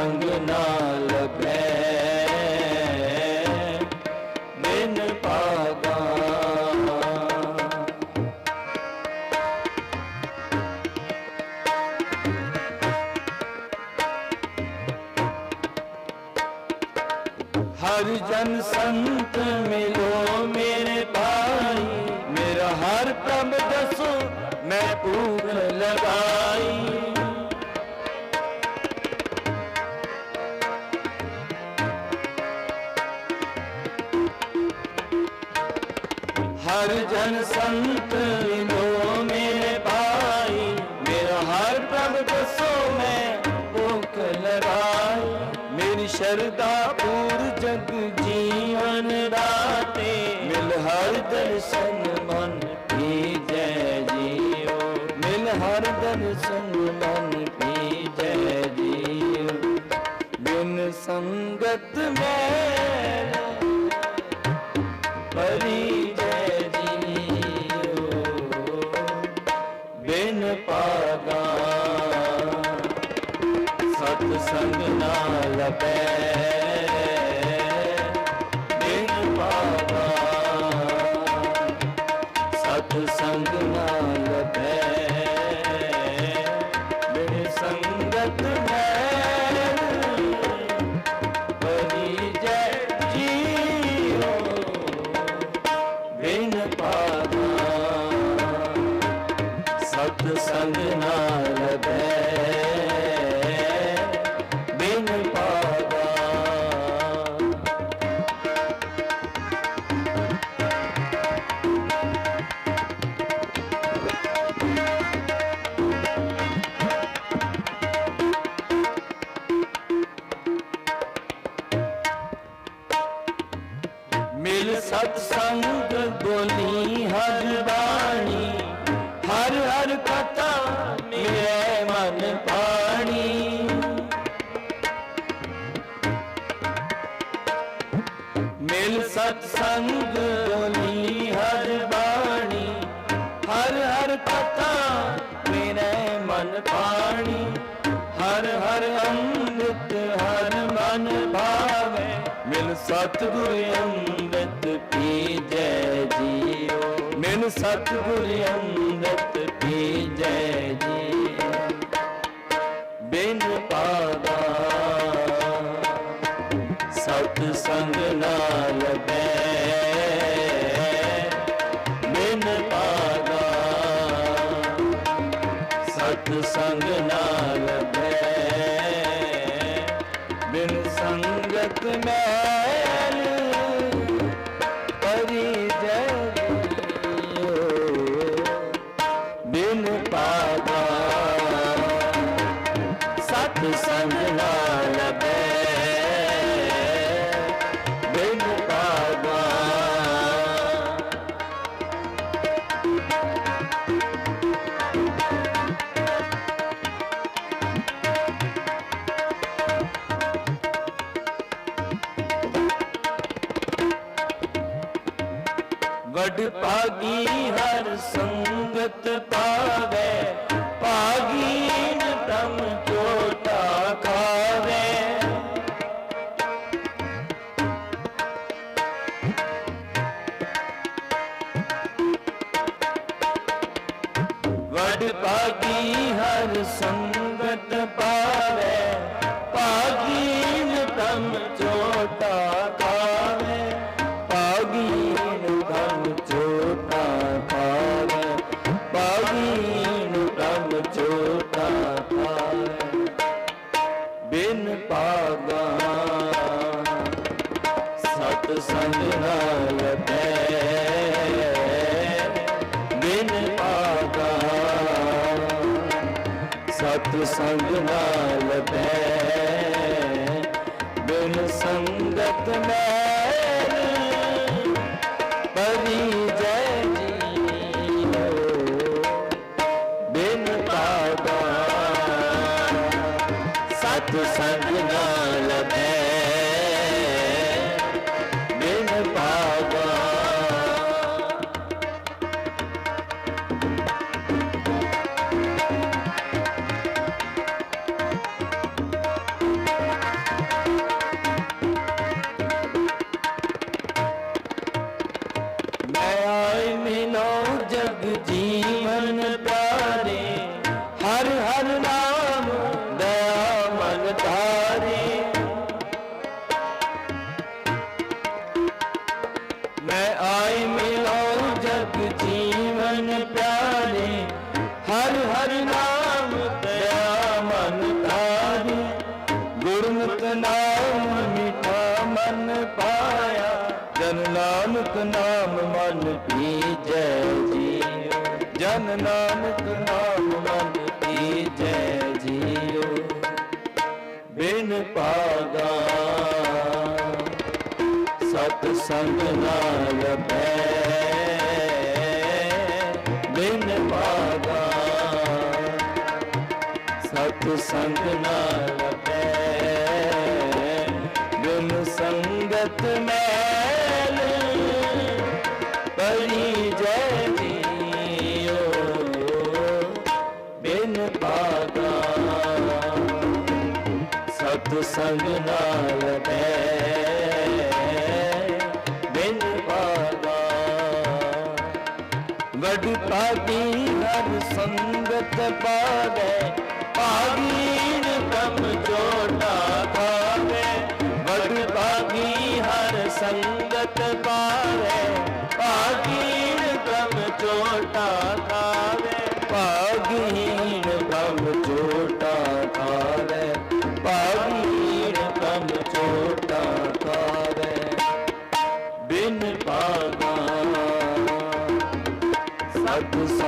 ਸੰਗ ਨਾ ਲਭੈ ਬਿਨ ਪਾਗਾ ਹਰ ਜਨ ਸੰਤ ਮਿਲੋ ਮੇਰੇ ਭਾਈ। ਮੇਰਾ ਹਰ ਪ੍ਰਭ ਦਸੋ, ਮੈਂ ਭੂਖ ਲਗਾਈ। ਹਰ ਜਨ ਸੰਤ ਮਿਲੋ ਮੇਰੇ ਭਾਈ ਮੇਰਾ ਹਰ ਪ੍ਰਭ ਦਸੋ ਮੈਂ ਭੁਖ ਲਗਾਈ ਮੇਰੀ ਸ਼ਰਧਾ ਪੂਰ ਜਗ ਜੀਵਨ ਦਾਤੇ ਮਿਲ ਹਰ ਦਰਸ਼ਨ ਮਨ ਪੀ ਜੈ ਜੀਓ ਮਿਲ ਹਰ ਦਰਸ਼ਨ ਮਨ ਪੀ ਜੈ ਜੀਓ ਬਿਨ ਸੰਗਤ ਮੈਂ ਸਤ ਸੰਗ ਨਾਲ ਲਪੈ ਬਿਨ ਪਾਗਾ ਸਤ ਸੰਗ ਸਤ ਸੰਗ ਬੋਲੀ ਹਰ ਬਾਣੀ, ਹਰ ਹਰ ਕਥਾ ਮੇਰੇ ਮਨ ਪਾਣੀ ਮਿਲ ਸਤ ਸੰਗ ਬੋਲੀ ਹਰ ਬਾਣੀ, ਹਰ ਹਰ ਕਥਾ ਮੇਰੇ ਮਨ ਪਾਣੀ ਹਰ ਹਰ ਅੰਮ੍ਰਿਤ ਹਰ ਮਨ ਭਾਵੇ, ਮਿਲ ਸਤਿਗੁਰ ਅੰਮ੍ਰਿਤ ਪੀ ਜੈ ਜੀਓ ਮਿਲ ਸਤਿਗੁਰ ਅੰਮ੍ਰਿਤ ਪੀ ਜੈ। ਜੀਓ ਬਿਨ ਪਾਗਾ ਸਤ ਸੰਗ ਨਾਲ ਬੈ ਬਿਨ ਪਾਗਾ ਸਤ ਸੰਗ ਨਾਲ ਬੈ ਸਤ ਸੰਗ ਵਡ ਭਾਗੀ ਹਰ ਸੰਗਤ ਪਾਵੇ ਭਾਗੀ ਤਮ ਚੋਟਾ ਖਾਵੇ ਵਡ ਭਾਗੀ ਹਰ ਸੰਗਤ ਪਾਵੇ ਸਤ ਸੰਗ ਨਾਲ ਬੈ ਬਿਨ ਸੰਗਤ ਮੈਲ ਪਰੀ ਜੈ ਜੀਓ, ਬਿਨ ਪਾਗਾ। ਸਤ ਸੰਗ ਨਾਲ ਜੀਵਨ ਪਿਆਰੇ ਹਰ ਹਰ ਨਾਮ ਦਇਆ ਮਨ ਧਾਰੇ। ਮੈਂ ਆਈ ਮਿਲਉ ਜਗ ਜੀਵਨ ਪਿਆਰੇ ਹਰ ਹਰ ਨਾਮ ਦਇਆ ਮਨ ਧਾਰੇ। ਗੁਰਮੁਖ ਨਾਮ ਮਿਠਾ ਮਨ ਪਾਇਆ, ਜਨ ਨਾਮ ਮਨ ਭੀਜੈ ਜਨ ਨਾਨਕ ਨਾਮ ਮਨ ਪੀਜੈ ਜੀਉ ਬਿਨ ਪਾਗਾ ਸਤ ਸੰਗ ਨਾਲ ਪੈ ਬਿਨ ਪਾਗਾ ਸਤ ਸੰਗ ਨਾਲ ਪੈ ਬਿਨ ਸੰਗਤ ਮੈਲ ਪਰੀ ਸੰਗ ਨਾਲ ਬੈ ਬਿਨ ਪਾਗਾ ਵਡ ਭਾਗੀ ਹਰ ਸੰਗਤ ਪਾਵੇ। ਭਾਗੀਨ ਕਮ ਚੋਟਾ ਪਾਵੇ ਵਡ ਭਾਗੀ ਹਰ ਸੰਗਤ ਪਾਵੇ। ਭਾਗੀਨ ਕਮ ਚੋਟਾ ਖਾਵੇ ਭਾਗੀਨ ਪਾਗਾ ਸਤ ਸੰਗ ਨਾਲ ਬੈ